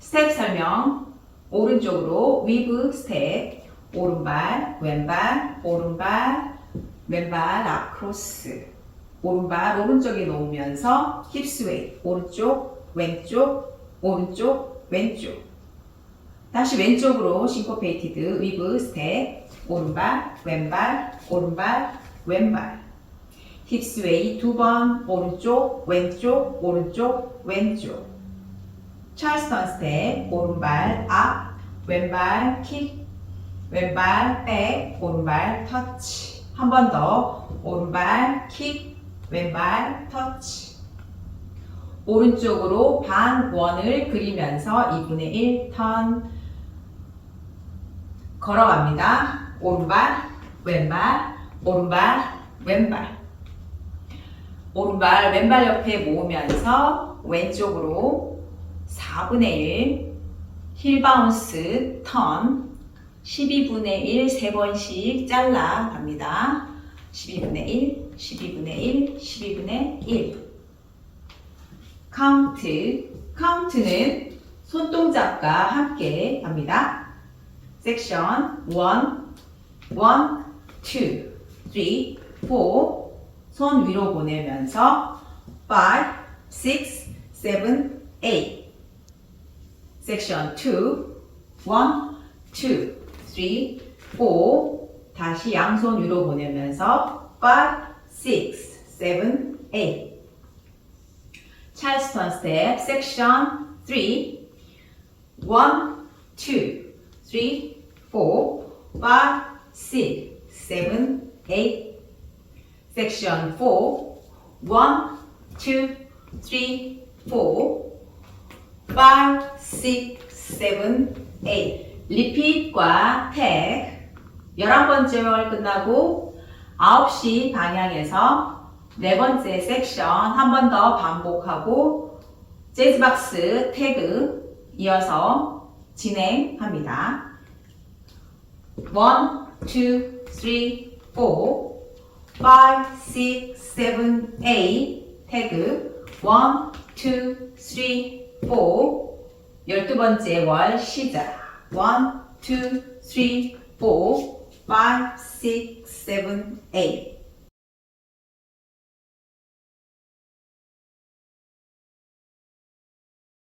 스텝 설명. 오른쪽으로 위브 스텝. 오른발, 왼발, 오른발, 왼발 앞크로스. 오른발 오른쪽에 놓으면서 힙스웨이. 오른쪽, 왼쪽, 오른쪽, 왼쪽. 다시 왼쪽으로 싱코페이티드 위브 스텝. 오른발, 왼발, 오른발, 왼발. 힙스웨이 두 번, 오른쪽, 왼쪽, 오른쪽, 왼쪽. 찰스턴 스텝, 오른발 앞, 왼발 킥, 왼발 백, 오른발 터치. 한 번 더, 오른발 킥, 왼발 터치. 오른쪽으로 반 원을 그리면서 2분의 1 턴 걸어갑니다. 오른발, 왼발, 오른발, 왼발. 오른발, 왼발 옆에 모으면서 왼쪽으로 4분의 1 힐바운스 턴 12분의 1 3번씩 잘라 갑니다. 12분의 1, 12분의 1, 12분의 1 카운트 카운트는 손동작과 함께 합니다. 섹션 1, 1, 2, 3, 4, 손 위로 보내면서 5, 6, 7, 8. 섹션 2, 1, 2, 3, 4. 다시 양손 위로 보내면서 5, 6, 7, 8. 찰스턴 스텝 섹션 3, 1, 2, 3, 4, 5, 6, 7, 8. Section 4, 1, 2, 3, 4, 5, 6, 7, 8. 리핏과 택 11번째 월 끝나고 9시 방향에서 네 번째 섹션 한 번 더 반복하고 재즈박스 태그 이어서 진행합니다. 1, 2, 3, 4 5, 6, 7, 8 태그 1, 2, 3, 4 12번째 월 시작. 1, 2, 3, 4 5, 6, 7, 8